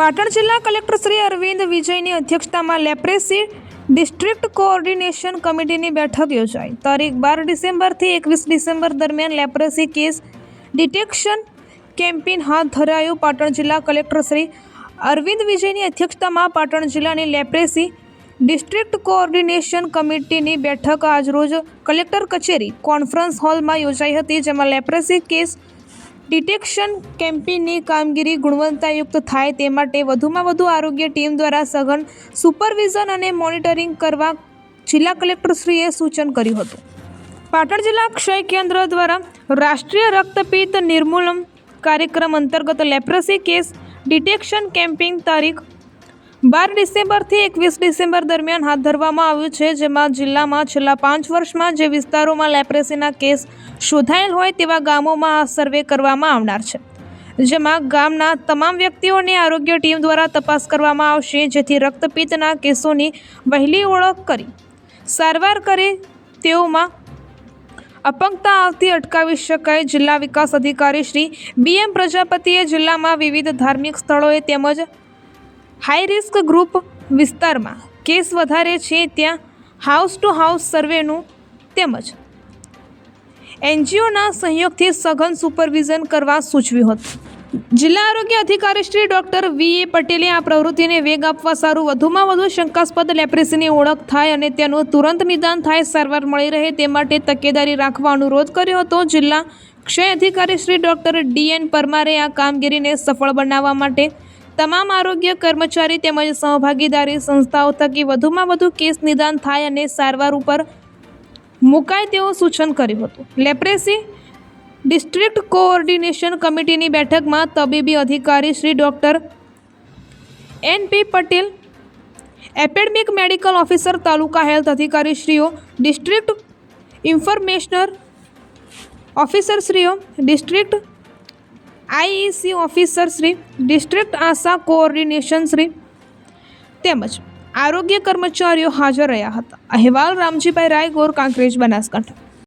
પાટણ જિલ્લા કલેક્ટર શ્રી અરવિંદ વિજયની અધ્યક્ષતામાં leprosy district coordination કમિટીની બેઠક યોજાઈ. તારીખ બાર ડિસેમ્બરથી એકવીસ ડિસેમ્બર દરમિયાન લેપ્રેસી કેસ ડિટેક્શન કેમ્પેઇન હાથ ધરાયું પાટણ જિલ્લા કલેક્ટર શ્રી અરવિંદ વિજયની અધ્યક્ષતામાં પાટણ જિલ્લાની લેપ્રેસી ડિસ્ટ્રિક્ટ કોઓર્ડિનેશન કમિટીની બેઠક આજરોજ કલેક્ટર કચેરી કોન્ફરન્સ હોલમાં યોજાઈ હતી, જેમાં લેપ્રેસી કેસ ડિટેક્શન કેમ્પેઇનની કામગીરી ગુણવત્તાયુક્ત થાય તે માટે વધુમાં વધુ આરોગ્ય ટીમ દ્વારા સઘન સુપરવિઝન અને મોનિટરિંગ કરવા જિલ્લા કલેક્ટરશ્રીએ સૂચન કર્યું હતું. પાટણ જિલ્લા ક્ષય કેન્દ્ર દ્વારા રાષ્ટ્રીય રક્તપિત્ત નિર્મૂલન કાર્યક્રમ અંતર્ગત લેપ્રસી કેસ ડિટેક્શન કેમ્પિંગ તારીખ બાર ડિસેમ્બરથી એકવીસ ડિસેમ્બર દરમિયાન હાથ ધરવામાં આવ્યું છે, જેમાં જિલ્લામાં છેલ્લા પાંચ વર્ષમાં જે વિસ્તારોમાં લેપ્રેસીના કેસ શોધાયેલ હોય તેવા ગામોમાં આ સર્વે કરવામાં આવનાર છે. જેમાં ગામના તમામ વ્યક્તિઓની આરોગ્ય ટીમ દ્વારા તપાસ કરવામાં આવશે, જેથી રક્તપિત્તના કેસોની વહેલી ઓળખ કરી. સારવાર કરી તેઓમાં અપંગતા આવતી અટકાવી શકાય, જિલ્લા વિકાસ અધિકારી શ્રી બી એમ પ્રજાપતિએ જિલ્લામાં વિવિધ ધાર્મિક સ્થળોએ તેમજ હાઈ રિસ્ક ગ્રુપ વિસ્તારમાં કેસ વધારે છે ત્યાં હાઉસ ટુ હાઉસ સર્વેનું તેમજ એનજીઓના સહયોગથી સઘન સુપરવિઝન કરવા સૂચવ્યું હતું. જિલ્લા આરોગ્ય અધિકારી શ્રી ડૉક્ટર વી એ પટેલે આ પ્રવૃત્તિને વેગ આપવા સારું વધુમાં વધુ શંકાસ્પદ લેપ્રેસીની ઓળખ થાય અને તેનું તુરંત નિદાન થાય સારવાર મળી રહે તે માટે તકેદારી રાખવા અનુરોધ કર્યો હતો. જિલ્લા ક્ષય અધિકારી શ્રી ડૉક્ટર ડી એન પરમારે આ કામગીરીને સફળ બનાવવા માટે તમામ આરોગ્ય કર્મચારી તેમજ સહભાગીદારી સંસ્થાઓ થકી વધુમાં વધુ કેસ નિદાન થાય અને સારવાર ઉપર મુકાય તેવું સૂચન કર્યું હતું. લેપ્રેસી ડિસ્ટ્રિક્ટ કોઓર્ડિનેશન કમિટીની બેઠકમાં તબીબી અધિકારી Shri doctor N P Patel, epidemic medical officer, taluka health અધિકારી શ્રીઓ ડિસ્ટ્રિક્ટ ઇન્ફોર્મેશનર ઓફિસરશ્રીઓ, district IEC officer Shri, district ASHA coordination Shri. તેમજ આરોગ્ય કર્મચારીઓ હાજર રહ્યા હતા. અહેવાલ રામજીભાઈ રાયગોર, કાંકરેજ, બનાસકાંઠા.